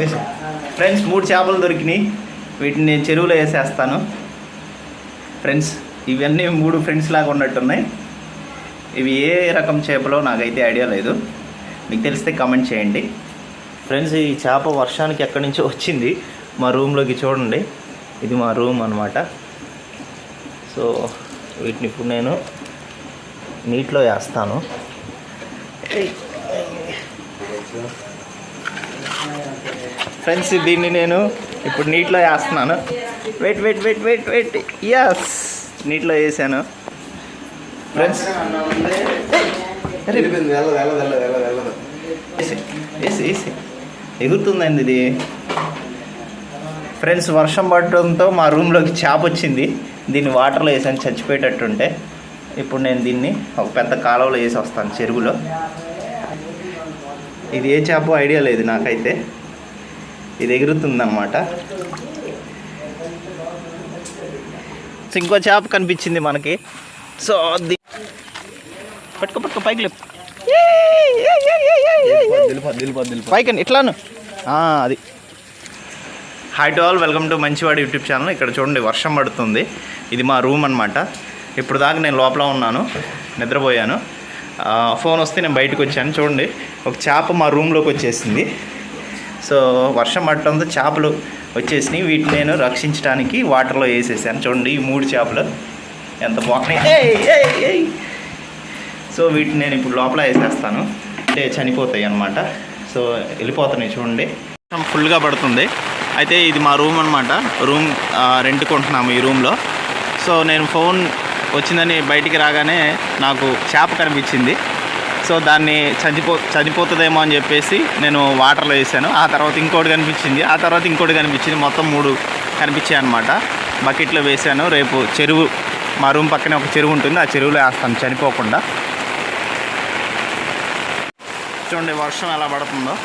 వేసి. ఫ్రెండ్స్ మూడు చేపలు దొరికినాయి. వీటిని నేను చెరువులో వేసేస్తాను. ఫ్రెండ్స్ ఇవన్నీ మూడు ఫ్రెండ్స్ లాగా ఉన్నట్టున్నాయి. ఇవి ఏ రకం చేపలో నాకైతే ఐడియా లేదు. మీకు తెలిస్తే కామెంట్ చేయండి. ఫ్రెండ్స్ ఈ చేప వర్షానికి ఎక్కడి నుంచో వచ్చింది. మా రూమ్లోకి చూడండి. ఇది మా రూమ్ అనమాట సో వీటిని ఇప్పుడు నేను నీటిలో వేస్తాను. ఫ్రెండ్స్ దీన్ని నేను ఇప్పుడు నీటిలో వేస్తున్నాను. Wait wait wait wait wait yes నీటిలో వేసాను. ఫ్రెండ్స్ ఎగురుతుందండి ఇది. ఫ్రెండ్స్ వర్షం పడటంతో మా రూమ్లోకి చేప వచ్చింది. దీన్ని వాటర్లో వేసాను చచ్చిపోయేటట్టుంటే. ఇప్పుడు నేను దీన్ని ఒక పెద్ద కాలువలో వేసి వస్తాను చెరువులో. ఇది ఏ చేప ఐడియా లేదు నాకైతే. ఇది ఎగురుతుందన్నమాట. సో ఇంకో చేప కనిపించింది మనకి. సో ది పట్టుకో పట్టుకో పైకి లేపు. పైకి ఇట్లాను అది. Hi to all welcome to మంచివాడి YouTube channel ఇక్కడ చూడండి వర్షం పడుతుంది. ఇది మా రూమ్ అనమాట ఇప్పుడు దాకా నేను లోపల ఉన్నాను నిద్రపోయాను. ఫోన్ వస్తే నేను బయటకు వచ్చాను. చూడండి ఒక చేప మా రూమ్లోకి వచ్చేసింది. సో వర్షం పడటంతో చేపలు వచ్చేసినాయి. వీటిని నేను రక్షించడానికి వాటర్లో వేసేసాను. చూడండి ఈ మూడు చేపలు ఎంత బాగున్నాయి సో వీటిని నేను ఇప్పుడు లోపల వేసేస్తాను. అంటే చనిపోతాయి అన్నమాట. సో వెళ్ళిపోతున్నాయి చూడండి. ఫుల్గా పడుతుంది. అయితే ఇది మా రూమ్ అనమాట రూమ్ రెంట్ కొంటున్నాము ఈ రూమ్లో. సో నేను ఫోన్ వచ్చిందని బయటికి రాగానే నాకు చేప కనిపించింది. సో దాన్ని చనిపో చనిపోతుందేమో అని చెప్పేసి నేను వాటర్లో వేసాను. ఆ తర్వాత ఇంకోటి కనిపించింది. ఆ తర్వాత ఇంకోటి కనిపించింది. మొత్తం మూడు కనిపించాయి అనమాట బకెట్లో వేసాను. రేపు చెరువు మా రూమ్ పక్కనే ఒక చెరువు ఉంటుంది. ఆ చెరువులో వేస్తాను. చనిపోకుండా. చూడండి వర్షం ఎలా పడుతుందో.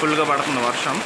ఫుల్గా పడుతుంది వర్షం.